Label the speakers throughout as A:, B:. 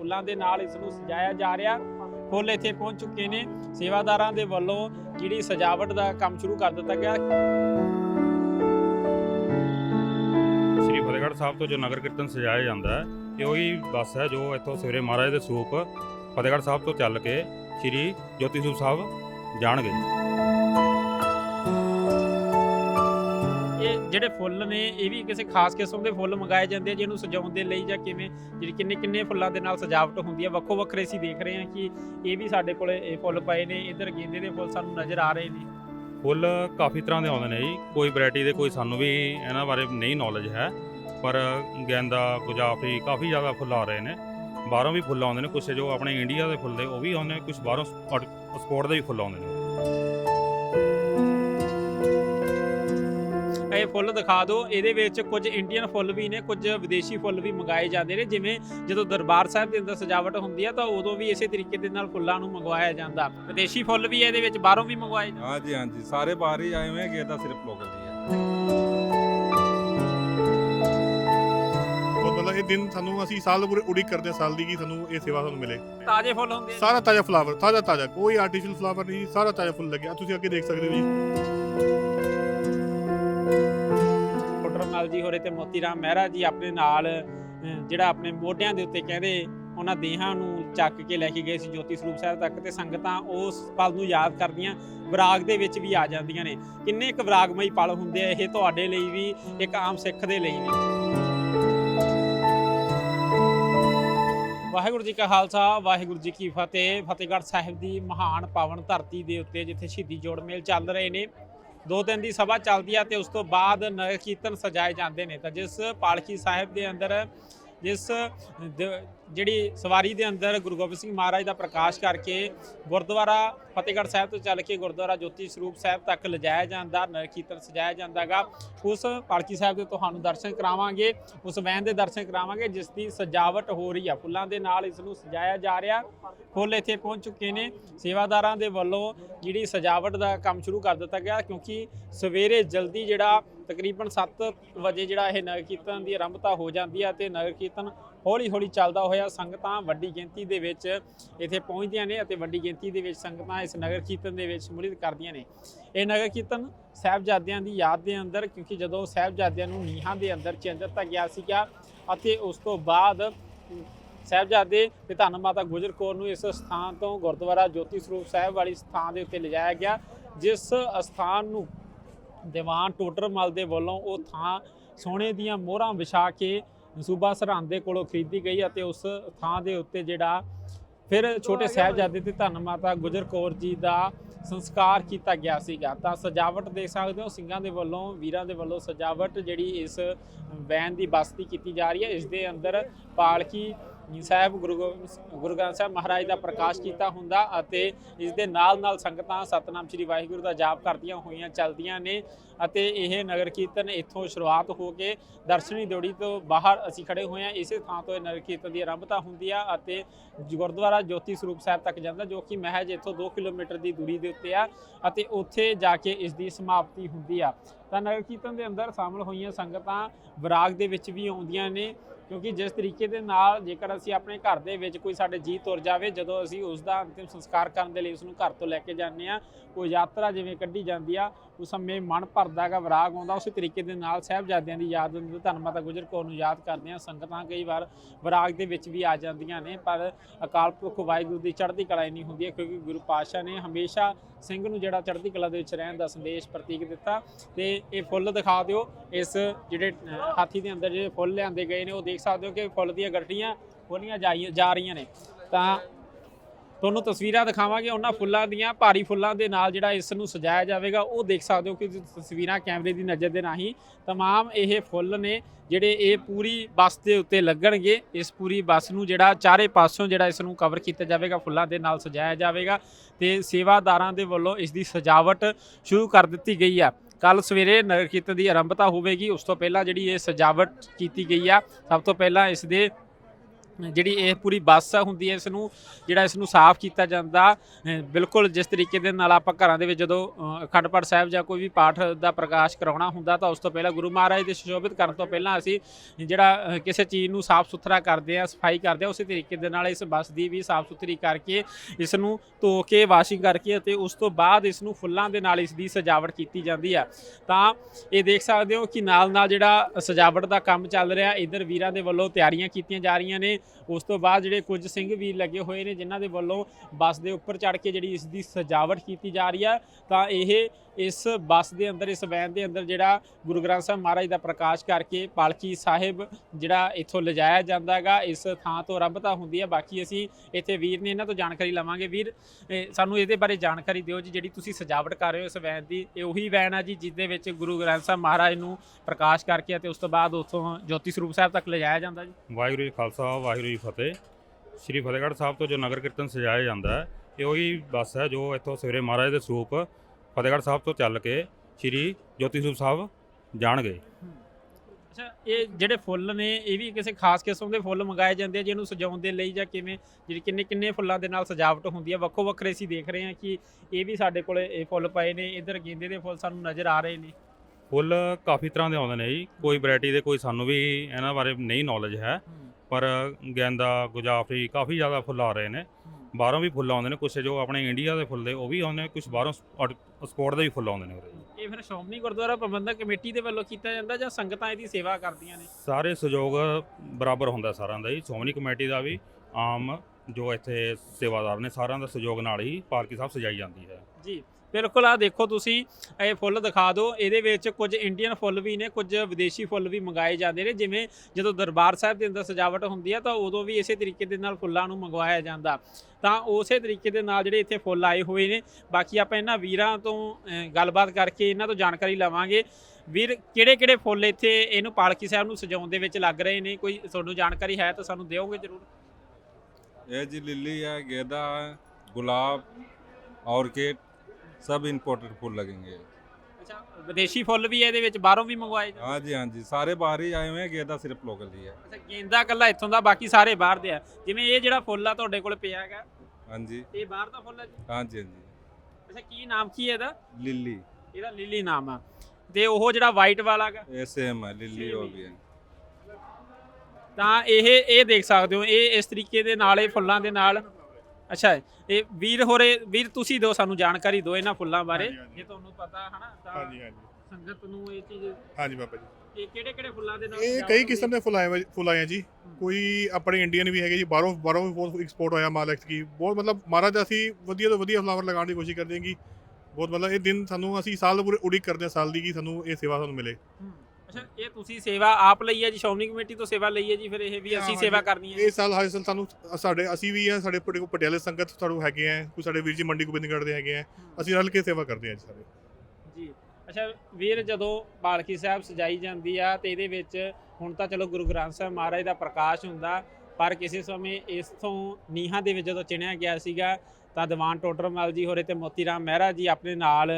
A: ਫੁੱਲਾਂ ਦੇ ਨਾਲ ਇਸ ਨੂੰ ਸਜਾਇਆ ਜਾ ਰਿਹਾ। ਫੁੱਲ ਇੱਥੇ ਪਹੁੰਚ ਚੁੱਕੇ ਨੇ। ਸੇਵਾਦਾਰਾਂ ਦੇ ਵੱਲੋਂ ਜਿਹੜੀ ਸਜਾਵਟ ਦਾ ਕੰਮ ਸ਼ੁਰੂ ਕਰ ਦਿੱਤਾ ਗਿਆ।
B: ਸ੍ਰੀ ਫਤਿਹਗੜ੍ਹ ਸਾਹਿਬ ਤੋਂ ਜੋ ਨਗਰ ਕੀਰਤਨ ਸਜਾਇਆ ਜਾਂਦਾ ਹੈ, ਤੇ ਉਹੀ ਬੱਸ ਹੈ ਜੋ ਇੱਥੋਂ ਸਵੇਰੇ ਮਹਾਰਾਜ ਦੇ ਸਰੂਪ ਫਤਿਹਗੜ੍ਹ ਸਾਹਿਬ ਤੋਂ ਚੱਲ ਕੇ ਸ੍ਰੀ ਜੋਤੀ ਸਰੂਪ ਸਾਹਿਬ ਜਾਣਗੇ।
A: ਜਿਹੜੇ ਫੁੱਲ ਨੇ, ਇਹ ਵੀ ਕਿਸੇ ਖਾਸ ਕਿਸਮ ਦੇ ਫੁੱਲ ਮੰਗਾਏ ਜਾਂਦੇ ਆ, ਜਿਹਨੂੰ ਸਜਾਉਣ ਦੇ ਲਈ ਜਾਂ ਕਿਵੇਂ, ਜਿਹੜੀ ਕਿੰਨੇ ਕਿੰਨੇ ਫੁੱਲਾਂ ਦੇ ਨਾਲ ਸਜਾਵਟ ਹੁੰਦੀ ਹੈ ਵੱਖੋ ਵੱਖਰੇ ਅਸੀਂ ਦੇਖ ਰਹੇ ਹਾਂ ਕਿ ਇਹ ਵੀ ਸਾਡੇ ਕੋਲੇ ਇਹ ਫੁੱਲ ਪਏ ਨੇ, ਇਧਰ ਗੇਂਦੇ ਦੇ ਫੁੱਲ ਸਾਨੂੰ ਨਜ਼ਰ ਆ ਰਹੇ ਨੇ।
B: ਫੁੱਲ ਕਾਫੀ ਤਰ੍ਹਾਂ ਦੇ ਆਉਂਦੇ ਨੇ ਜੀ। ਕੋਈ ਵੈਰਾਈਟੀ ਦੇ ਕੋਈ ਸਾਨੂੰ ਵੀ ਇਹਨਾਂ ਬਾਰੇ ਨਹੀਂ ਨੌਲੇਜ ਹੈ। ਪਰ ਗੈਂਦਾ ਗੁਜਾਫੀ ਕਾਫੀ ਜ਼ਿਆਦਾ ਫੁੱਲ ਆ ਰਹੇ ਨੇ। ਬਾਹਰੋਂ ਵੀ ਫੁੱਲ ਆਉਂਦੇ ਨੇ ਕੁਝ ਜੋ ਆਪਣੇ ਇੰਡੀਆ ਦੇ ਫੁੱਲ ਦੇ, ਉਹ ਵੀ ਆਉਂਦੇ ਨੇ ਕੁਝ ਬਾਹਰੋਂ ਸਪੋਰਟ ਦੇ ਵੀ ਫੁੱਲ ਆਉਂਦੇ ਨੇ।
A: ਇਹ ਫੁੱਲ ਦਿਖਾ ਦਿਓ। ਇਹਦੇ ਵਿੱਚ ਕੁਝ ਇੰਡੀਅਨ ਫੁੱਲ ਵੀ ਨੇ ਕੁਝ ਵਿਦੇਸ਼ੀ ਫੁੱਲ ਵੀ ਮੰਗਾਏ ਜਾਂਦੇ ਨੇ। ਜਿਵੇਂ ਜਦੋਂ ਦਰਬਾਰ ਸਾਹਿਬ ਦੇ ਅੰਦਰ ਸਜਾਵਟ ਹੁੰਦੀ ਹੈ ਤਾਂ ਉਦੋਂ ਵੀ ਇਸੇ ਤਰੀਕੇ ਦੇ ਨਾਲ ਫੁੱਲਾਂ ਨੂੰ ਮੰਗਵਾਇਆ ਜਾਂਦਾ। ਵਿਦੇਸ਼ੀ ਫੁੱਲ ਵੀ ਇਹਦੇ ਵਿੱਚ ਬਾਹਰੋਂ ਵੀ ਮੰਗਵਾਏ ਜਾਂਦੇ।
C: ਹਾਂਜੀ ਹਾਂਜੀ। ਸਾਰੇ ਬਾਹਰ ਹੀ ਆਏ ਹੋਏ ਹੈਗੇ ਤਾਂ ਸਿਰਫ ਲੋਕਲ ਜੀ
D: ਮਤਲਬ ਇਹ ਦਿਨ ਸਾਨੂੰ ਅਸੀਂ ਸਾਲ ਪੂਰੇ ਉਡੀਕ ਕਰਦੇ ਹਾਂ ਸਾਲ ਦੀ ਕਿ ਸਾਨੂੰ ਇਹ ਸੇਵਾ ਸਾਨੂੰ ਮਿਲੇ।
A: ਤਾਜ਼ੇ ਫੁੱਲ ਹੁੰਦੇ ਆ।
D: ਸਾਰਾ ਤਾਜ਼ਾ ਫਲਾਵਰ ਤਾਜ਼ਾ ਤਾਜ਼ਾ ਕੋਈ ਆਰਟੀਫੀਸ਼ੀਅਲ ਫਲਾਵਰ ਨਹੀਂ ਸਾਰਾ ਤਾਜ਼ਾ ਫੁੱਲ ਲੱਗਿਆ। ਤੁਸੀਂ ਅੱਗੇ ਦੇਖ ਸਕਦੇ ਹੋ ਜੀ।
A: ਨਾਲ ਜੀ ਹੋਰੇ ਤੇ ਮੋਤੀ ਰਾਮ ਮਹਿਰਾ ਜੀ ਆਪਣੇ ਨਾਲ ਜਿਹੜਾ ਆਪਣੇ ਮੋਢਿਆਂ ਦੇ ਉੱਤੇ ਕਹਿੰਦੇ ਉਹਨਾਂ ਦੇਹਾਂ ਨੂੰ ਚੱਕ ਕੇ ਲੈ ਕੇ ਗਏ ਸੀ ਜੋਤੀ ਸਰੂਪ ਸਾਹਿਬ ਤੱਕ ਤੇ ਸੰਗਤਾਂ ਉਸ ਪਲ ਨੂੰ ਯਾਦ ਕਰਦੀਆਂ, ਵਿਰਾਗ ਦੇ ਵਿੱਚ ਵੀ ਆ ਜਾਂਦੀਆਂ ਨੇ। ਕਿੰਨੇ ਇੱਕ ਵਿਰਾਗਮਈ ਪਲ ਹੁੰਦੇ ਆ ਇਹ ਤੁਹਾਡੇ ਲਈ ਵੀ, ਇੱਕ ਆਮ ਸਿੱਖ ਦੇ ਲਈ ਵੀ। ਵਾਹਿਗੁਰੂ ਜੀ ਕਾ ਖਾਲਸਾ, ਵਾਹਿਗੁਰੂ ਜੀ ਕੀ ਫਤਿਹ। ਫਤਿਹਗੜ੍ਹ ਸਾਹਿਬ ਦੀ ਮਹਾਨ ਪਾਵਨ ਧਰਤੀ ਦੇ ਉੱਤੇ ਜਿੱਥੇ ਸ਼ਹੀਦੀ ਜੋੜ ਮੇਲ ਚੱਲ ਰਹੇ ਨੇ ਦੋ ਦਿਨ ਦੀ ਸਭਾ ਚੱਲਦੀ ਆ ਤੇ ਉਸ ਤੋਂ ਬਾਅਦ ਨਗਰ ਕੀਰਤਨ ਸਜਾਏ ਜਾਂਦੇ ਨੇ। ਤਾਂ ਜਿਸ ਪਾਲਕੀ ਸਾਹਿਬ ਦੇ ਅੰਦਰ, ਜਿਸ ਜਿਹੜੀ ਸਵਾਰੀ ਦੇ ਅੰਦਰ ਗੁਰੂ ਗੋਬਿੰਦ ਸਿੰਘ ਮਹਾਰਾਜ ਦਾ ਪ੍ਰਕਾਸ਼ ਕਰਕੇ ਗੁਰਦੁਆਰਾ ਫਤਿਹਗੜ੍ਹ ਸਾਹਿਬ ਤੋਂ ਚੱਲ ਕੇ ਗੁਰਦੁਆਰਾ ਜੋਤੀ ਸਰੂਪ ਸਾਹਿਬ ਤੱਕ ਲਿਜਾਇਆ ਜਾਂਦਾ, ਨਗਰ ਕੀਰਤਨ ਸਜਾਇਆ ਜਾਂਦਾਗਾ। ਉਸ ਪਾਲਕੀ ਸਾਹਿਬ ਦੇ ਤੁਹਾਨੂੰ ਦਰਸ਼ਨ ਕਰਾਵਾਂਗੇ, ਉਸ ਵੈਨ ਦੇ ਦਰਸ਼ਨ ਕਰਾਵਾਂਗੇ, ਜਿਸ ਦੀ ਸਜਾਵਟ ਹੋ ਰਹੀ ਆ। ਫੁੱਲਾਂ ਦੇ ਨਾਲ ਇਸ ਨੂੰ ਸਜਾਇਆ ਜਾ ਰਿਹਾ। ਫੁੱਲ ਇੱਥੇ ਪਹੁੰਚ ਚੁੱਕੇ ਨੇ। ਸੇਵਾਦਾਰਾਂ ਦੇ ਵੱਲੋਂ ਜਿਹੜੀ ਸਜਾਵਟ ਦਾ ਕੰਮ ਸ਼ੁਰੂ ਕਰ ਦਿੱਤਾ ਗਿਆ, ਕਿਉਂਕਿ ਸਵੇਰੇ ਜਲਦੀ ਜਿਹੜਾ ਤਕਰੀਬਨ 7 ਵਜੇ ਜਿਹੜਾ ਇਹ ਨਗਰ ਕੀਰਤਨ ਦੀ ਆਰੰਭਤਾ ਹੋ ਜਾਂਦੀ ਹੈ ਤੇ ਨਗਰ ਕੀਰਤਨ ਹੌਲੀ ਹੌਲੀ ਚੱਲਦਾ ਹੋਇਆ ਸੰਗਤਾਂ ਵੱਡੀ ਗਿਣਤੀ ਦੇ ਵਿੱਚ ਇੱਥੇ ਪਹੁੰਚਦੀਆਂ ਨੇ ਅਤੇ ਵੱਡੀ ਗਿਣਤੀ ਦੇ ਵਿੱਚ ਸੰਗਤਾਂ ਇਸ ਨਗਰ ਕੀਰਤਨ ਦੇ ਵਿੱਚ ਸ਼ਮੂਲੀਅਤ ਕਰਦੀਆਂ ਨੇ। ਇਹ ਨਗਰ ਕੀਰਤਨ ਸਾਹਿਬਜ਼ਾਦਿਆਂ ਦੀ ਯਾਦ ਦੇ ਅੰਦਰ, ਕਿਉਂਕਿ ਜਦੋਂ ਸਾਹਿਬਜ਼ਾਦਿਆਂ ਨੂੰ ਨੀਹਾਂ ਦੇ ਅੰਦਰ ਚਿਣ ਦਿੱਤਾ ਗਿਆ ਸੀਗਾ ਅਤੇ ਉਸ ਤੋਂ ਬਾਅਦ ਸਾਹਿਬਜ਼ਾਦੇ ਤੇ ਧੰਨ ਮਾਤਾ ਗੁਜਰ ਕੌਰ ਨੂੰ ਇਸ ਸਥਾਨ ਤੋਂ ਗੁਰਦੁਆਰਾ ਜੋਤੀ ਸਰੂਪ ਸਾਹਿਬ ਵਾਲੀ ਸਥਾਨ ਦੇ ਉੱਤੇ ਲਿਜਾਇਆ ਗਿਆ, ਜਿਸ ਸਥਾਨ ਨੂੰ ਦੀਵਾਨ ਟੋਟਰ ਮਲ ਦੇ ਵੱਲੋਂ ਉਹ ਥਾਂ ਸੋਨੇ ਦੀਆਂ ਮੋਹਰਾਂ ਵਿਛਾ ਕੇ ਸੂਬਾ ਸਰਹੰਦ ਦੇ ਕੋਲੋਂ ਖਰੀਦੀ ਗਈ ਅਤੇ ਉਸ ਥਾਂ ਦੇ ਉੱਤੇ ਜਿਹੜਾ ਫਿਰ ਛੋਟੇ ਸਾਹਿਬਜ਼ਾਦੇ ਤੇ ਧੰਨ ਮਾਤਾ ਗੁਜਰ ਕੌਰ ਜੀ ਦਾ ਸੰਸਕਾਰ ਕੀਤਾ ਗਿਆ ਸੀਗਾ। ਤਾਂ ਸਜਾਵਟ ਦੇਖ ਸਕਦੇ ਹੋ ਸਿੰਘਾਂ ਦੇ ਵੱਲੋਂ ਵੀਰਾਂ ਦੇ ਵੱਲੋਂ ਸਜਾਵਟ ਜਿਹੜੀ ਇਸ ਵੈਨ ਦੀ ਬੱਸ ਦੀ ਕੀਤੀ ਜਾ ਰਹੀ ਹੈ ਇਸ ਦੇ ਅੰਦਰ ਪਾਲਕੀ ਸਾਹਿਬ ਗੁਰੂ ਗੋਬਿੰਦ ਸਿੰਘ- ਗੁਰੂ ਗ੍ਰੰਥ ਸਾਹਿਬ ਮਹਾਰਾਜ ਦਾ ਪ੍ਰਕਾਸ਼ ਕੀਤਾ ਹੁੰਦਾ ਅਤੇ ਇਸ ਦੇ ਨਾਲ ਨਾਲ ਸੰਗਤਾਂ ਸਤਨਾਮ ਸ੍ਰੀ ਵਾਹਿਗੁਰੂ ਦਾ ਜਾਪ ਕਰਦੀਆਂ ਹੋਈਆਂ ਚੱਲਦੀਆਂ ਨੇ ਅਤੇ ਇਹ ਨਗਰ ਕੀਰਤਨ ਇੱਥੋਂ ਸ਼ੁਰੂਆਤ ਹੋ ਕੇ ਦਰਸ਼ਨੀ ਦਿਉੜੀ ਤੋਂ ਬਾਹਰ ਅਸੀਂ ਖੜੇ ਹੋਏ ਹਾਂ। ਇਸੇ ਥਾਂ ਤੋਂ ਇਹ ਨਗਰ ਕੀਰਤਨ ਦੀ ਆਰੰਭਤਾ ਹੁੰਦੀ ਆ ਅਤੇ ਗੁਰਦੁਆਰਾ ਜੋਤੀ ਸਰੂਪ ਸਾਹਿਬ ਤੱਕ ਜਾਂਦਾ ਜੋ ਕਿ ਮਹਿਜ ਇੱਥੋਂ 2 ਕਿਲੋਮੀਟਰ ਦੀ ਦੂਰੀ ਦੇ ਉੱਤੇ ਆ ਅਤੇ ਉੱਥੇ ਜਾ ਕੇ ਇਸ ਦੀ ਸਮਾਪਤੀ ਹੁੰਦੀ ਆ। ਤਾਂ ਨਗਰ ਕੀਰਤਨ ਦੇ ਅੰਦਰ ਸ਼ਾਮਲ ਹੋਈਆਂ ਸੰਗਤਾਂ ਵਿਰਾਗ ਦੇ ਵਿੱਚ ਵੀ ਆਉਂਦੀਆਂ ਨੇ ਕਿਉਂਕਿ ਜਿਸ ਤਰੀਕੇ ਦੇ ਨਾਲ ਜੇਕਰ ਅਸੀਂ ਆਪਣੇ ਘਰ ਦੇ ਵਿੱਚ ਕੋਈ ਸਾਡੇ ਜੀ ਤੁਰ ਜਾਵੇ, ਜਦੋਂ ਅਸੀਂ ਉਸ ਦਾ ਅੰਤਿਮ ਸੰਸਕਾਰ ਕਰਨ ਦੇ ਲਈ ਉਸ ਨੂੰ ਘਰ ਤੋਂ ਲੈ ਕੇ ਜਾਂਦੇ ਆ ਕੋਈ ਯਾਤਰਾ ਜਿਵੇਂ ਕੱਢੀ ਜਾਂਦੀ ਆ ਉਸ ਸਮੇਂ ਮਨ ਭਰਦਾ ਗਾ ਵਿਰਾਗ ਆਉਂਦਾ, ਉਸੇ ਤਰੀਕੇ ਦੇ ਨਾਲ ਸਾਹਿਬਜ਼ਾਦਿਆਂ ਦੀ ਯਾਦ ਹੁੰਦੀ ਧੰਨ ਮਾਤਾ ਗੁਜਰ ਕੌਰ ਨੂੰ ਯਾਦ ਕਰਦੇ ਆ ਸੰਗਤਾਂ ਕਈ ਵਾਰ ਵਿਰਾਗ ਦੇ ਵਿੱਚ ਵੀ ਆ ਜਾਂਦੀਆਂ ਨੇ, ਪਰ ਅਕਾਲ ਪੁਰਖ ਵਾਹਿਗੁਰੂ ਦੀ ਚੜ੍ਹਦੀ ਕਲਾ ਨਹੀਂ ਹੁੰਦੀ ਹੈ ਕਿਉਂਕਿ ਗੁਰੂ ਪਾਤਸ਼ਾਹ ਨੇ ਹਮੇਸ਼ਾ ਸਿੰਘ ਨੂੰ ਜਿਹੜਾ ਚੜ੍ਹਦੀ ਕਲਾ ਦੇ ਵਿੱਚ ਰਹਿਣ ਦਾ ਸੰਦੇਸ਼ ਪ੍ਰਤੀਕ ਦਿੱਤਾ। ਤੇ ਇਹ ਫੁੱਲ ਦਿਖਾ ਦਿਓ, ਇਸ ਜਿਹੜੇ ਹਾਥੀ ਦੇ ਅੰਦਰ ਜਿਹੜੇ ਫੁੱਲ ਲਿਆਂਦੇ ਗਏ ਨੇ, ਉਹ ਦੇਖ ਸਕਦੇ ਹੋ ਕਿ ਫੁੱਲ ਦੀਆਂ ਗੱਠੜੀਆਂ ਖੋਲੀਆਂ ਜਾਈ- ਜਾ ਰਹੀਆਂ ਨੇ। ਤਾਂ ਤੁਹਾਨੂੰ ਤਸਵੀਰਾਂ ਦਿਖਾਵਾਂਗੇ ਉਹਨਾਂ ਫੁੱਲਾਂ ਦੀਆਂ ਭਾਰੀ ਫੁੱਲਾਂ ਦੇ ਨਾਲ ਜਿਹੜਾ ਇਸ ਨੂੰ ਸਜਾਇਆ ਜਾਵੇਗਾ ਉਹ ਦੇਖ ਸਕਦੇ ਹੋ ਕਿ ਤਸਵੀਰਾਂ ਕੈਮਰੇ ਦੀ ਨਜ਼ਰ ਦੇ ਰਾਹੀਂ तमाम ਇਹ ਫੁੱਲ ਨੇ ਜਿਹੜੇ ਇਹ ਪੂਰੀ ਬੱਸ ਦੇ ਉੱਤੇ ਲੱਗਣਗੇ ਇਸ ਪੂਰੀ ਬੱਸ ਨੂੰ ਜਿਹੜਾ ਚਾਰੇ ਪਾਸੋਂ ਜਿਹੜਾ ਇਸ ਨੂੰ ਕਵਰ ਕੀਤਾ ਜਾਵੇਗਾ ਫੁੱਲਾਂ ਦੇ ਨਾਲ ਸਜਾਇਆ ਜਾਵੇਗਾ ਤੇ ਸੇਵਾਦਾਰਾਂ ਦੇ ਵੱਲੋਂ ਇਸ ਦੀ ਸਜਾਵਟ ਸ਼ੁਰੂ ਕਰ ਦਿੱਤੀ ਗਈ ਆ ਕੱਲ ਸਵੇਰੇ ਨਗਰ ਕੀਰਤਨ ਦੀ ਆਰੰਭਤਾ ਹੋਵੇਗੀ ਉਸ ਤੋਂ ਪਹਿਲਾਂ ਜਿਹੜੀ ਇਹ ਸਜਾਵਟ ਕੀਤੀ ਗਈ ਆ ਸਭ ਤੋਂ ਪਹਿਲਾਂ ਇਸ ਦੇ ਜਿਹੜੀ ਇਹ ਪੂਰੀ ਬੱਸ ਹੁੰਦੀ ਹੈ ਇਸ ਨੂੰ ਜਿਹੜਾ ਇਸ ਨੂੰ ਸਾਫ਼ ਕੀਤਾ ਜਾਂਦਾ ਬਿਲਕੁਲ ਜਿਸ ਤਰੀਕੇ ਦੇ ਨਾਲ ਆਪਾਂ ਘਰਾਂ ਦੇ ਵਿੱਚ ਜਦੋਂ ਅਖੰਡ ਪਾਠ ਸਾਹਿਬ ਜਾਂ ਕੋਈ ਵੀ ਪਾਠ ਦਾ ਪ੍ਰਕਾਸ਼ ਕਰਾਉਣਾ ਹੁੰਦਾ, ਤਾਂ ਉਸ ਤੋਂ ਪਹਿਲਾਂ ਗੁਰੂ ਮਹਾਰਾਜ ਦੇ ਸੁਸ਼ੋਭਿਤ ਕਰਨ ਤੋਂ ਪਹਿਲਾਂ ਅਸੀਂ ਜਿਹੜਾ ਕਿਸੇ ਚੀਜ਼ ਨੂੰ ਸਾਫ਼ ਸੁਥਰਾ ਕਰਦੇ ਆ ਸਫ਼ਾਈ ਕਰਦੇ ਆ ਉਸੇ ਤਰੀਕੇ ਦੇ ਨਾਲ ਇਸ ਬੱਸ ਦੀ ਵੀ ਸਾਫ਼ ਸੁਥਰੀ ਕਰਕੇ ਇਸ ਨੂੰ ਧੋ ਕੇ, ਵਾਸ਼ਿੰਗ ਕਰਕੇ ਅਤੇ ਉਸ ਤੋਂ ਬਾਅਦ ਇਸ ਨੂੰ ਫੁੱਲਾਂ ਦੇ ਨਾਲ ਇਸ ਦੀ ਸਜਾਵਟ ਕੀਤੀ ਜਾਂਦੀ ਆ। ਤਾਂ ਇਹ ਦੇਖ ਸਕਦੇ ਹੋ ਕਿ ਨਾਲ ਨਾਲ ਜਿਹੜਾ ਸਜਾਵਟ ਦਾ ਕੰਮ ਚੱਲ ਰਿਹਾ, ਇਧਰ ਵੀਰਾਂ ਦੇ ਵੱਲੋਂ ਤਿਆਰੀਆਂ ਕੀਤੀਆਂ ਜਾ ਰਹੀਆਂ ਨੇ ਉਸ ਤੋਂ ਬਾਅਦ ਜਿਹੜੇ ਕੁਝ ਸਿੰਘ ਵੀ ਲੱਗੇ ਹੋਏ ਨੇ ਜਿਨ੍ਹਾਂ ਦੇ ਵੱਲੋਂ ਬੱਸ ਦੇ ਉੱਪਰ ਚੜ੍ਹ ਕੇ ਜਿਹੜੀ ਇਸ ਦੀ ਸਜਾਵਟ ਕੀਤੀ ਜਾ ਰਹੀ ਹੈ ਤਾਂ ਇਹ ਇਸ ਬੱਸ ਦੇ ਅੰਦਰ, ਇਸ ਵੈਨ ਦੇ ਅੰਦਰ ਜਿਹੜਾ ਗੁਰੂ ਗ੍ਰੰਥ ਸਾਹਿਬ ਮਹਾਰਾਜ ਦਾ ਪ੍ਰਕਾਸ਼ ਕਰਕੇ ਪਾਲਕੀ ਸਾਹਿਬ ਜਿਹੜਾ ਇੱਥੋਂ ਲਿਜਾਇਆ ਜਾਂਦਾ ਹੈਗਾ, ਇਸ ਥਾਂ ਤੋਂ ਆਰੰਭਤਾ ਹੁੰਦੀ ਹੈ। ਬਾਕੀ ਅਸੀਂ ਇੱਥੇ ਵੀਰ ਨੇ ਇਹਨਾਂ ਤੋਂ ਜਾਣਕਾਰੀ ਲਵਾਂਗੇ। ਵੀਰ ਸਾਨੂੰ ਇਹਦੇ ਬਾਰੇ ਜਾਣਕਾਰੀ ਦਿਓ ਜੀ, ਜਿਹੜੀ ਤੁਸੀਂ ਸਜਾਵਟ ਕਰ ਰਹੇ ਹੋ ਇਸ ਵੈਨ ਦੀ। ਇਹ ਉਹੀ ਵੈਨ ਆ ਜੀ ਜਿਸ ਦੇ ਵਿੱਚ ਗੁਰੂ ਗ੍ਰੰਥ ਸਾਹਿਬ ਮਹਾਰਾਜ ਨੂੰ ਪ੍ਰਕਾਸ਼ ਕਰਕੇ ਅਤੇ ਉਸ ਤੋਂ ਬਾਅਦ ਉੱਥੋਂ ਜੋਤੀ ਸਰੂਪ ਸਾਹਿਬ ਤੱਕ ਲਿਜਾਇਆ ਜਾਂਦਾ ਜੀ।
B: ਵਾਹਿਗੁਰੂ ਜੀ ਖਾਲਸਾ, ਵਾਹਿਗੁਰੂ ਜੀ ਫਤਿਹ। ਸ੍ਰੀ ਫਤਿਹਗੜ੍ਹ ਸਾਹਿਬ ਤੋਂ ਜੋ ਨਗਰ ਕੀਰਤਨ ਸਜਾਇਆ ਜਾਂਦਾ ਹੈ, ਇਹ ਉਹੀ ਬੱਸ ਹੈ ਜੋ ਇੱਥੋਂ ਸਵੇਰੇ ਮਹਾਰਾਜ ਦੇ ਸਰੂਪ ਫਤਿਹਗੜ੍ਹ ਸਾਹਿਬ ਤੋਂ ਚੱਲ ਕੇ ਸ੍ਰੀ ਜੋਤੀ ਸਰੂਪ ਸਾਹਿਬ ਜਾਣਗੇ।
A: ਅੱਛਾ ਇਹ ਜਿਹੜੇ ਫੁੱਲ ਨੇ ਇਹ ਵੀ ਕਿਸੇ ਖਾਸ ਕਿਸਮ ਦੇ ਫੁੱਲ ਮੰਗਾਏ ਜਾਂਦੇ ਆ ਜਿਹਨੂੰ ਸਜਾਉਣ ਦੇ ਲਈ ਜਾਂ ਕਿਵੇਂ ਜਿਹੜੀ ਕਿੰਨੇ ਕਿੰਨੇ ਫੁੱਲਾਂ ਦੇ ਨਾਲ ਸਜਾਵਟ ਹੁੰਦੀ ਹੈ ਵੱਖੋ ਵੱਖਰੇ ਅਸੀਂ ਦੇਖ ਰਹੇ ਹਾਂ ਕਿ ਇਹ ਵੀ ਸਾਡੇ ਕੋਲੇ ਇਹ ਫੁੱਲ ਪਏ ਨੇ ਇਧਰ ਗੇਂਦੇ ਦੇ ਫੁੱਲ ਸਾਨੂੰ ਨਜ਼ਰ ਆ ਰਹੇ ਨੇ।
B: ਫੁੱਲ ਕਾਫੀ ਤਰ੍ਹਾਂ ਦੇ ਆਉਂਦੇ ਨੇ ਜੀ। ਕੋਈ ਵੈਰਾਈਟੀ ਦੇ ਕੋਈ ਸਾਨੂੰ ਵੀ ਇਹਨਾਂ ਬਾਰੇ ਨਹੀਂ ਨੌਲੇਜ ਹੈ। ਪਰ ਗੈਂਦਾ ਗੁਜਾਫਰੀ ਕਾਫੀ ਜ਼ਿਆਦਾ ਫੁੱਲ ਆ ਰਹੇ ਨੇ। ਬਾਹਰੋਂ ਵੀ ਫੁੱਲ ਆਉਂਦੇ ਨੇ ਕੁਝ ਜੋ ਆਪਣੇ ਇੰਡੀਆ ਦੇ ਫੁੱਲ ਦੇ ਉਹ ਵੀ ਆਉਂਦੇ ਨੇ ਕੁਝ ਬਾਹਰੋਂ ਸਪੋਰਟ ਦੇ ਵੀ ਫੁੱਲ ਆਉਂਦੇ ਨੇ ਉਰੇ
A: ਇਹ ਫਿਰ ਸ਼੍ਰੋਮਣੀ ਗੁਰਦੁਆਰਾ ਪ੍ਰਬੰਧਕ ਕਮੇਟੀ ਦੇ ਵੱਲੋਂ ਕੀਤਾ ਜਾਂਦਾ ਜਾਂ ਸੰਗਤਾਂ ਇਹਦੀ ਸੇਵਾ ਕਰਦੀਆਂ ਨੇ?
B: ਸਾਰੇ ਸਹਿਯੋਗ ਬਰਾਬਰ ਹੁੰਦਾ ਸਾਰਿਆਂ ਦਾ ਜੀ ਸ਼੍ਰੋਮਣੀ ਕਮੇਟੀ ਦਾ ਵੀ ਆਮ ਜੋ ਇੱਥੇ ਸੇਵਾਦਾਰ ਨੇ ਸਾਰਿਆਂ ਦਾ ਸਹਿਯੋਗ ਨਾਲ ਹੀ ਪਾਲਕੀ ਸਾਹਿਬ ਸਜਾਈ ਜਾਂਦੀ ਹੈ।
A: ਜੀ। ਬਿਲਕੁਲ ਆ ਦੇਖੋ ਤੁਸੀਂ, ਇਹ ਫੁੱਲ ਦਿਖਾ ਦਿਓ। ਇਹਦੇ ਵਿੱਚ ਕੁਝ ਇੰਡੀਅਨ ਫੁੱਲ ਵੀ ਨੇ, ਕੁਝ ਵਿਦੇਸ਼ੀ ਫੁੱਲ ਵੀ ਮੰਗਾਏ ਜਾਂਦੇ ਨੇ। ਜਿਵੇਂ ਜਦੋਂ ਦਰਬਾਰ ਸਾਹਿਬ ਦੇ ਅੰਦਰ ਸਜਾਵਟ ਹੁੰਦੀ ਹੈ ਤਾਂ ਉਦੋਂ ਵੀ ਇਸੇ ਤਰੀਕੇ ਦੇ ਨਾਲ ਫੁੱਲਾਂ ਨੂੰ ਮੰਗਵਾਇਆ ਜਾਂਦਾ। ਤਾਂ ਉਸੇ ਤਰੀਕੇ ਦੇ ਨਾਲ ਜਿਹੜੇ ਇੱਥੇ ਫੁੱਲ ਆਏ ਹੋਏ ਨੇ, ਬਾਕੀ ਆਪਾਂ ਇਹਨਾਂ ਵੀਰਾਂ ਤੋਂ ਗੱਲਬਾਤ ਕਰਕੇ ਇਹਨਾਂ ਤੋਂ ਜਾਣਕਾਰੀ ਲਵਾਂਗੇ। ਵੀਰ, ਕਿਹੜੇ-ਕਿਹੜੇ ਫੁੱਲ ਇੱਥੇ ਇਹਨੂੰ ਪਾਲਕੀ ਸਾਹਿਬ ਨੂੰ ਸਜਾਉਣ ਦੇ ਵਿੱਚ ਲੱਗ ਰਹੇ ਨੇ? ਕੋਈ ਤੁਹਾਨੂੰ ਜਾਣਕਾਰੀ ਹੈ ਤਾਂ ਸਾਨੂੰ ਦਿਓਗੇ ਜ਼ਰੂਰ।
C: ਇਹ ਜੀ ਲਿਲੀ ਆ ਗੇਦਾ ਹੈ, ਗੁਲਾਬ, ਔਰਕਿਡ ਸਭ ਇੰਪੋਰਟਡ ਫੁੱਲ
A: ਲੱਗेंगे ਵਿਦੇਸ਼ੀ ਫੁੱਲ ਵੀ ਇਹਦੇ ਵਿੱਚ ਬਾਹਰੋਂ ਵੀ ਮੰਗਵਾਏ ਜਾਂਦੇ?
C: ਹਾਂਜੀ ਹਾਂਜੀ ਸਾਰੇ ਬਾਹਰ ਹੀ ਆਏ ਹੋਏ ਆ ਗੇਂਦਾ ਸਿਰਫ ਲੋਕਲ ਹੀ ਹੈ।
A: ਅੱਛਾ ਗੇਂਦਾ ਕੱਲਾ ਇੱਥੋਂ ਦਾ ਬਾਕੀ ਸਾਰੇ ਬਾਹਰ ਦੇ ਆ। ਜਿਵੇਂ ਇਹ ਜਿਹੜਾ ਫੁੱਲ ਆ ਤੁਹਾਡੇ ਕੋਲ ਪਿਆ ਹੈਗਾ
C: ਹਾਂਜੀ।
A: ਇਹ ਬਾਹਰ ਦਾ ਫੁੱਲ ਹੈ ਜੀ?
C: ਹਾਂਜੀ ਹਾਂਜੀ।
A: ਅੱਛਾ ਕੀ ਨਾਮ ਕੀ ਹੈ ਇਹਦਾ?
C: ਲਿੱਲੀ।
A: ਇਹਦਾ ਲਿਲੀ ਨਾਮ ਆ। ਤੇ ਉਹ ਜਿਹੜਾ ਵਾਈਟ ਵਾਲਾ ਹੈਗਾ?
C: ਇਹ
A: ਸੇਮ
C: ਹੈ
A: ਲਿੱਲੀ
C: ਹੋ ਗਈ
A: ਤਾਂ ਇਹ ਇਹ ਦੇਖ ਸਕਦੇ ਹੋ ਇਹ ਇਸ ਤਰੀਕੇ ਦੇ ਨਾਲ ਫੁੱਲਾਂ ਦੇ ਨਾਲ ਅੱਛਾ ਇਹ ਵੀਰ ਹੋਰੇ ਵੀਰ ਤੁਸੀਂ ਦਿਓ ਸਾਨੂੰ ਜਾਣਕਾਰੀ ਦਿਓ ਇਹਨਾਂ ਫੁੱਲਾਂ ਬਾਰੇ।
D: ਹਾਂਜੀ, ਹਾਂਜੀ।
A: ਜੇ ਤੁਹਾਨੂੰ ਪਤਾ ਹਨਾ ਤਾਂ
D: ਹਾਂਜੀ ਹਾਂਜੀ।
A: ਸੰਗਤ ਨੂੰ ਇਹ ਚੀਜ਼
D: ਹਾਂਜੀ ਬਾਬਾ ਜੀ।
A: ਇਹ ਕਿਹੜੇ ਕਿਹੜੇ ਫੁੱਲਾਂ ਦੇ ਨਾਲ
D: ਇਹ ਕਈ ਕਿਸਮ ਦੇ ਫੁੱਲ ਆਏ ਫੁੱਲ ਆਏ ਆ ਜੀ। ਕੋਈ ਆਪਣੇ ਇੰਡੀਅਨ ਵੀ ਹੈਗੇ ਜੀ ਬਾਹਰੋਂ ਬਾਹਰੋਂ ਵੀ ਬਹੁਤ ਐਕਸਪੋਰਟ ਹੋਇਆ ਮਾਲ ਕੀ। ਬਹੁਤ ਮਤਲਬ ਮਹਾਰਾਜ ਅਸੀਂ ਵਧੀਆ ਤੋਂ ਵਧੀਆ ਫਲਾਵਰ ਲਗਾਉਣ ਦੀ ਕੋਸ਼ਿਸ਼ ਕਰਦੇ ਹਾਂ ਕਿ ਬਹੁਤ ਮਤਲਬ ਇਹ ਦਿਨ ਸਾਨੂੰ ਅਸੀਂ ਸਾਲ ਪੂਰੇ ਉਡੀਕ ਕਰਦੇ ਹਾਂ ਸਾਲ ਦੀ ਕਿ ਸਾਨੂੰ ਇਹ ਸੇਵਾ ਸਾਨੂੰ ਮਿਲੇ।
A: ਹੂੰ। ਅੱਛਾ ਇਹ ਤੁਸੀਂ ਸੇਵਾ ਆਪ ਲਈ ਹੈ ਜੀ? ਸ਼੍ਰੋਮਣੀ ਕਮੇਟੀ ਤੋਂ ਸੇਵਾ ਲਈ ਹੈ ਜੀ? ਫਿਰ ਇਹ ਵੀ ਅਸੀਂ ਸੇਵਾ। ਕਰਨੀ ਹੈ
D: ਇਹ ਸਾਲ ਹਰ ਸਾਲ ਸਾਨੂੰ ਸਾਡੇ ਅਸੀਂ ਵੀ ਆ ਸਾਡੇ ਪਟੇ ਪਟਿਆਲੇ ਸੰਗਤ ਸਾਨੂੰ ਹੈਗੇ ਆ ਕੋਈ ਸਾਡੇ ਵੀਰ ਜੀ ਮੰਡੀ ਗੋਬਿੰਦਗੜ੍ਹ ਦੇ ਹੈਗੇ ਆ ਅਸੀਂ ਰਲ ਕੇ ਸੇਵਾ ਕਰਦੇ ਹਾਂ ਜੀ ਸਾਰੇ।
A: ਜੀ। ਅੱਛਾ ਵੀਰ ਜਦੋਂ ਪਾਲਕੀ ਸਾਹਿਬ ਸਜਾਈ ਜਾਂਦੀ ਆ ਤੇ ਇਹਦੇ ਵਿੱਚ ਹੁਣ ਤਾਂ ਚਲੋ ਗੁਰੂ ਗ੍ਰੰਥ ਸਾਹਿਬ ਮਹਾਰਾਜ ਦਾ ਪ੍ਰਕਾਸ਼ ਹੁੰਦਾ ਪਰ ਕਿਸੇ ਸਮੇਂ ਇਸ ਤੋਂ ਨੀਹਾਂ ਦੇ ਵਿੱਚ ਜਦੋਂ ਚਿਣਿਆ ਗਿਆ ਸੀਗਾ ਤਾਂ ਦੀਵਾਨ ਟੋਡਰਮਲ ਜੀ ਹੋਰੇ ਤੇ ਮੋਤੀ ਰਾਮ ਮਹਿਰਾ ਜੀ ਆਪਣੇ ਨਾਲ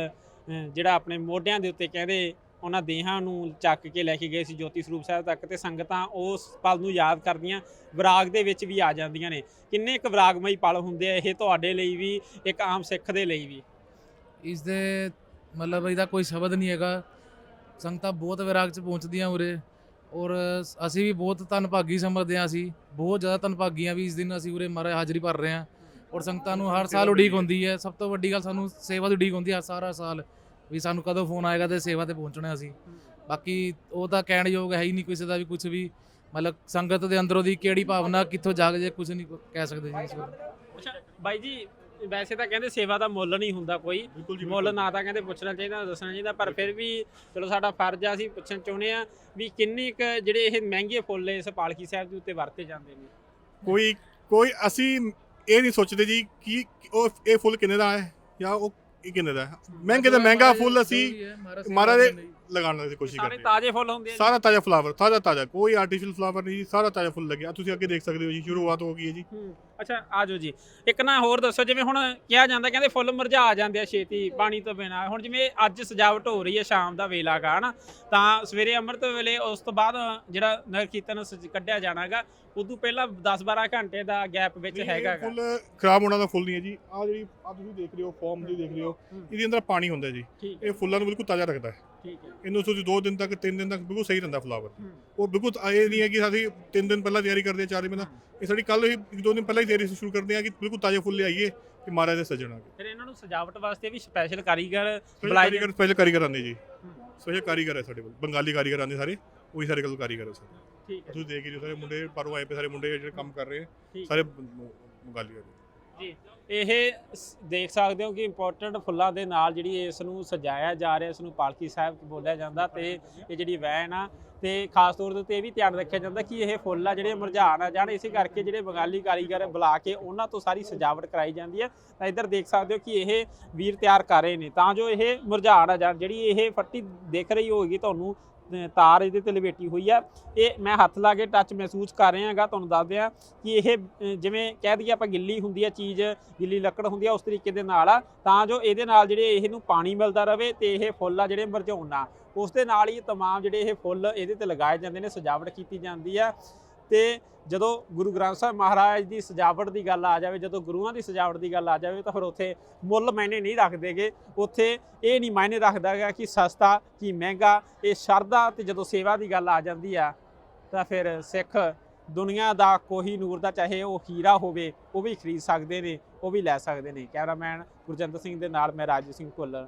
A: ਜਿਹੜਾ ਆਪਣੇ ਮੋਢਿਆਂ ਦੇ ਉੱਤੇ ਕਹਿੰਦੇ ਉਹਨਾਂ ਦੇਹਾਂ ਨੂੰ ਚੱਕ ਕੇ ਲੈ ਕੇ ਗਏ ਸੀ ਜੋਤੀ ਸਰੂਪ ਸਾਹਿਬ ਤੱਕ ਤੇ ਸੰਗਤਾਂ ਉਸ ਪਲ ਨੂੰ ਯਾਦ ਕਰਦੀਆਂ ਵਿਰਾਗ ਦੇ ਵਿੱਚ ਵੀ ਆ ਜਾਂਦੀਆਂ ਨੇ। ਕਿੰਨੇ ਕੁ ਵਿਰਾਗਮਈ ਪਲ ਹੁੰਦੇ ਆ ਇਹ ਤੁਹਾਡੇ ਲਈ ਵੀ ਇੱਕ ਆਮ ਸਿੱਖ ਦੇ ਲਈ ਵੀ?
E: ਇਸ ਦੇ ਮਤਲਬ ਇਹਦਾ ਕੋਈ ਸ਼ਬਦ ਨਹੀਂ ਹੈਗਾ। ਸੰਗਤਾਂ ਬਹੁਤ ਵਿਰਾਗ ਚ ਪਹੁੰਚਦੀਆਂ ਉਰੇ ਔਰ ਅਸੀਂ ਵੀ ਬਹੁਤ ਧੰਨਭਾਗੀ ਸਮਝਦੇ ਹਾਂ ਅਸੀਂ। ਬਹੁਤ ਜ਼ਿਆਦਾ ਧੰਨਭਾਗੀ ਹਾਂ ਵੀ ਇਸ ਦਿਨ ਅਸੀਂ ਉਰੇ ਮਹਾਰਾਜ ਹਾਜ਼ਰੀ ਭਰ ਰਹੇ ਹਾਂ। ਔਰ ਸੰਗਤਾਂ ਨੂੰ ਹਰ ਸਾਲ ਉਡੀਕ ਹੁੰਦੀ ਹੈ। ਸਭ ਤੋਂ ਵੱਡੀ ਗੱਲ ਸਾਨੂੰ ਸੇਵਾ ਦੀ ਉਡੀਕ ਹੁੰਦੀ ਹੈ ਸਾਰਾ ਸਾਲ। ਵੀ ਸਾਨੂੰ ਕਦੋਂ ਫੋਨ ਆਏਗਾ ਤੇ ਸੇਵਾ ਤੇ ਪਹੁੰਚਣਾ ਅਸੀਂ। ਬਾਕੀ ਉਹ ਤਾਂ ਕਹਿਣ ਯੋਗ ਹੈ ਹੀ ਨਹੀਂ ਕਿਸੇ ਦਾ ਵੀ ਕੁਝ ਵੀ। ਮਤਲਬ ਸੰਗਤ ਦੇ ਅੰਦਰੋਂ ਦੀ ਕਿਹੜੀ ਭਾਵਨਾ ਕਿੱਥੋਂ ਜਾਗ ਜੇ ਕੁਝ ਨਹੀਂ ਕਹਿ ਸਕਦੇ ਜੀ ਇਸ ਬਾਰੇ
A: ਅੱਛਾ ਬਾਈ ਜੀ ਵੈਸੇ ਤਾਂ ਕਹਿੰਦੇ ਸੇਵਾ ਦਾ ਮੁੱਲ ਨਹੀਂ ਹੁੰਦਾ ਕੋਈ। ਮੁੱਲ ਨਾ ਤਾਂ ਕਹਿੰਦੇ ਪੁੱਛਣਾ ਚਾਹੀਦਾ ਦੱਸਣਾ ਚਾਹੀਦਾ ਪਰ ਫਿਰ ਵੀ ਚਲੋ ਸਾਡਾ ਫਰਜ਼ ਆ ਅਸੀਂ ਪੁੱਛਣ ਚਾਹੁੰਦੇ ਆ ਵੀ ਕਿੰਨੇ ਕੁ ਜਿਹੜੇ ਇਹ ਮਹਿੰਗੇ ਫੁੱਲ ਇਸ ਪਾਲਕੀ ਸਾਹਿਬ ਦੇ ਉੱਤੇ ਵਰਤੇ ਜਾਂਦੇ ਨੇ।
D: ਕੋਈ ਕੋਈ ਅਸੀਂ ਇਹ ਨਹੀਂ ਸੋਚਦੇ ਜੀ ਕਿ ਉਹ ਇਹ ਫੁੱਲ ਕਿੰਨੇ ਦਾ ਹੈ ਜਾਂ ਉਹ ਇਹ ਕਿੰਨੇ ਦਾ? ਹੈ ਮਹਿੰਗੇ ਤੋਂ ਮਹਿੰਗਾ ਫੁੱਲ ਅਸੀਂ ਮਹਾਰਾਜ ਦੇ ਲਗਾਉਣ ਦੀ ਕੋਸ਼ਿਸ਼
A: ਸਾਰੇ
D: ਕਰਦੇ ਹਾਂ
A: ਤਾਜ਼ੇ ਫੁੱਲ ਹੁੰਦੇ ਆ ਜੀ?
D: ਸਾਰਾ ਤਾਜ਼ਾ ਫਲਾਵਰ ਤਾਜ਼ਾ ਤਾਜ਼ਾ ਕੋਈ ਆਰਟੀਫੀਸ਼ੀਅਲ ਫਲਾਵਰ ਨਹੀਂ ਜੀ ਸਾਰਾ ਤਾਜ਼ਾ ਫੁੱਲ ਲੱਗਿਆ। ਤੁਸੀਂ ਅੱਗੇ ਦੇਖ ਸਕਦੇ ਹੋ ਜੀ ਸ਼ੁਰੂਆਤ ਹੋ ਗਈ ਹੈ ਜੀ।
A: ਹੂੰ ਅੱਛਾ ਆ ਜਾਓ ਜੀ। ਇੱਕ ਨਾ ਹੋਰ ਦੱਸੋ ਜਿਵੇਂ ਹੁਣ ਕਿਹਾ ਜਾਂਦਾ ਕਹਿੰਦੇ ਫੁੱਲ ਮੁਰਝਾ ਜਾਂਦੇ ਆ ਛੇਤੀ ਪਾਣੀ ਤੋਂ ਬਿਨਾ। ਹੁਣ ਜਿਵੇਂ ਅੱਜ ਸਜਾਵਟ ਹੋ ਰਹੀ ਹੈ ਸ਼ਾਮ ਦਾ ਵੇਲਾ ਗਾ ਹਨਾ? ਤਾਂ ਸਵੇਰੇ ਅੰਮ੍ਰਿਤ ਵੇਲੇ ਉਸ ਤੋਂ ਬਾਅਦ ਜਿਹੜਾ ਨਗਰ ਕੀਰਤਨ ਸਜ- ਕੱਢਿਆ ਜਾਣਾਗਾ ਉਦੋਂ ਪਹਿਲਾਂ 10-12 ਘੰਟੇ ਦਾ ਗੈਪ ਵਿੱਚ
D: ਨਹੀਂ,
A: ਹੈਗਾ ਗਾ।
D: ਫੁੱਲ ਖਰਾਬ ਹੋਣਾ ਦਾ ਫੁੱਲ ਨਹੀਂ ਹੈ ਜੀ। ਆ ਜਿਹੜੀ ਆ ਤੁਸੀਂ ਦੇਖ ਰਹੇ ਹੋ ਫਾਰਮ ਦੀ ਦੇਖ ਰਹੇ ਹੋ
A: ਹੂੰ।
D: ਇਹਦੇ ਅੰਦਰ ਪਾਣੀ ਹੁੰਦਾ ਜੀ।
A: ਠੀਕ।
D: ਇਹ ਫੁੱਲਾਂ ਨੂੰ ਬਿਲਕੁਲ ਤਾਜ਼ਾ ਰੱਖਦਾ ਹੈ।
A: ਠੀਕ ਹੈ।
D: ਇਹਨੂੰ ਤੁਸੀਂ 2 ਦਿਨ ਤੱਕ 3 ਦਿਨ ਤੱਕ ਬਿਲਕੁਲ ਸਹੀ ਰਹਿੰਦਾ ਫਲਾਵਰ। ਉਹ ਬਿਲਕੁਲ ਇਹ ਨਹੀਂ ਹੈ ਕਿ ਅਸੀਂ 3 ਦਿਨ ਪਹਿਲਾਂ ਤਿਆਰੀ ਕਰਦੇ ਹਾਂ 4 ਦਿਨ ਪਹਿਲਾਂ। ਇਹ ਸਾਡੀ ਕੱਲ ਹੀ ਇੱਕ ਦੋ ਦਿਨ ਪਹਿਲਾਂ ਹੀ ਤਿਆਰੀ ਸ਼ੁਰੂ ਕਰਦੇ ਹਾਂ ਕਿ ਬਿਲਕੁਲ ਤਾਜ਼ੇ ਫੁੱਲ ਲਿਆਈਏ ਕਿ ਮਹਾਰਾਜ ਦੇ ਸਜਣਾ
A: ਫਿਰ ਇਹਨਾਂ ਨੂੰ ਸਜਾਵਟ ਵਾਸਤੇ ਵੀ ਸਪੈਸ਼ਲ ਕਾਰੀਗਰ ਬੁਲਾਏ
D: ਕਾਰੀਗਰ ਸਪੈਸ਼ਲ ਕਾਰੀਗਰ ਆਉਂਦੇ ਜੀ। ਸਪੈਸ਼ਲ ਕਾਰੀਗਰ ਹੈ ਸਾਡੇ ਕੋਲ ਬੰਗਾਲੀ ਕਾਰੀਗਰ ਆਉਂਦੇ ਸਾਰੇ ਉਹੀ ਸਾਰੇ ਕੋਲ ਕਾਰੀਗਰ ਹੈ ਸਾਰੇ।
A: ਠੀਕ ਹੈ।
D: ਤੁਸੀਂ ਦੇਖ ਰਹੇ ਹੋ ਸਾਰੇ ਮੁੰਡੇ ਬਾਹਰੋਂ ਆਏ ਪਏ ਸਾਰੇ ਮੁੰਡੇ ਜਿਹੜੇ ਕੰਮ ਕਰ ਰਹੇ ਸਾਰੇ ਬੰਗਾਲੀ ਆ
A: ਜੀ। ਇਹ ਸ- ਦੇਖ ਸਕਦੇ ਹੋ ਕਿ ਇੰਪੋਰਟੈਂਟ ਫੁੱਲਾਂ ਦੇ ਨਾਲ ਜਿਹੜੀ ਇਸ ਨੂੰ ਸਜਾਇਆ ਜਾ ਰਿਹਾ, ਇਸ ਨੂੰ ਪਾਲਕੀ ਸਾਹਿਬ ਬੋਲਿਆ ਜਾਂਦਾ ਤੇ ਇਹ ਜਿਹੜੀ ਵੈਨ ਆ ਤੇ ਖਾਸ ਤੌਰ ਦੇ ਉੱਤੇ ਇਹ ਵੀ ਧਿਆਨ ਰੱਖਿਆ ਜਾਂਦਾ ਕਿ ਇਹ ਫੁੱਲ ਆ, ਜਿਹੜੇ ਮੁਰਝਾਣ ਆ ਜਾਣ, ਇਸੇ ਕਰਕੇ ਜਿਹੜੇ ਬੰਗਾਲੀ ਕਾਰੀਗਰ ਬੁਲਾ ਕੇ ਉਹਨਾਂ ਤੋਂ ਸਾਰੀ ਸਜਾਵਟ ਕਰਾਈ ਜਾਂਦੀ ਹੈ ਤਾਂ ਇੱਧਰ ਦੇਖ ਸਕਦੇ ਹੋ ਕਿ ਇਹ ਵੀਰ ਤਿਆਰ ਕਰ ਰਹੇ ਨੇ, ਤਾਂ ਜੋ ਇਹ ਮੁਰਝਾਣ ਆ ਜਾਣ, ਜਿਹੜੀ ਇਹ ਫੱਟੀ ਦੇਖ ਰਹੀ ਹੋਏਗੀ ਤੁਹਾਨੂੰ ਤਾਰ ਇਹਦੇ ਤੇ ਲਪੇਟੀ ਹੋਈ ਆ। ਇਹ ਮੈਂ ਹੱਥ ਲਾ ਕੇ ਟੱਚ ਮਹਿਸੂਸ ਕਰ ਰਿਹਾ ਹਾਂਗਾ ਤੁਹਾਨੂੰ ਦੱਸ ਦਿਆਂ ਕਿ ਇਹ ਜਿਵੇਂ ਕਹਿ ਦਈਏ ਆਪਾਂ ਗਿੱਲੀ ਹੁੰਦੀ ਆ ਚੀਜ਼ ਗਿੱਲੀ ਲੱਕੜ ਹੁੰਦੀ ਆ ਉਸ ਤਰੀਕੇ ਦੇ ਨਾਲ ਤਾਂ ਜੋ ਇਹਦੇ ਨਾਲ ਜਿਹੜੇ ਇਹਨੂੰ ਪਾਣੀ ਮਿਲਦਾ ਰਹੇ ਤੇ ਇਹ ਫੁੱਲ ਆ ਜਿਹੜੇ ਮੁਰਝਾਉਣ ਉਸ ਦੇ ਨਾਲ ਹੀ ਤਮਾਮ ਜਿਹੜੇ ਇਹ ਫੁੱਲ ਇਹਦੇ ਤੇ ਲਗਾਏ ਜਾਂਦੇ ਨੇ, ਸਜਾਵਟ ਕੀਤੀ ਜਾਂਦੀ ਆ। ਤੇ ਜਦੋਂ ਗੁਰੂ ਗ੍ਰੰਥ ਸਾਹਿਬ ਮਹਾਰਾਜ ਦੀ ਸਜਾਵਟ ਦੀ ਗੱਲ ਆ ਜਾਵੇ, ਜਦੋਂ ਗੁਰੂਆਂ ਦੀ ਸਜਾਵਟ ਦੀ ਗੱਲ ਆ ਜਾਵੇ, ਤਾਂ ਫਿਰ ਉੱਥੇ ਮੁੱਲ ਮਾਇਨੇ ਨਹੀਂ ਰੱਖਦੇਗੇ ਉੱਥੇ ਇਹ ਨਹੀਂ ਮਾਇਨੇ ਰੱਖਦਾ ਗਾ ਕਿ ਸਸਤਾ ਕੀ ਮਹਿੰਗਾ, ਇਹ ਸ਼ਰਧਾ ਤੇ ਜਦੋਂ ਸੇਵਾ ਦੀ ਗੱਲ ਆ ਜਾਂਦੀ ਆ, ਤਾਂ ਫਿਰ ਸਿੱਖ ਦੁਨੀਆ ਦਾ ਕੋਈ ਨੂਰ ਦਾ, ਚਾਹੇ ਉਹ ਹੀਰਾ ਹੋਵੇ, ਉਹ ਵੀ ਖਰੀਦ ਸਕਦੇ ਨੇ, ਉਹ ਵੀ ਲੈ ਸਕਦੇ ਨੇ। ਕੈਮਰਾਮੈਨ ਗੁਰਜੰਦਰ ਸਿੰਘ ਦੇ ਨਾਲ ਮੈਂ ਰਾਜੂ ਸਿੰਘ ਭੁੱਲਰ।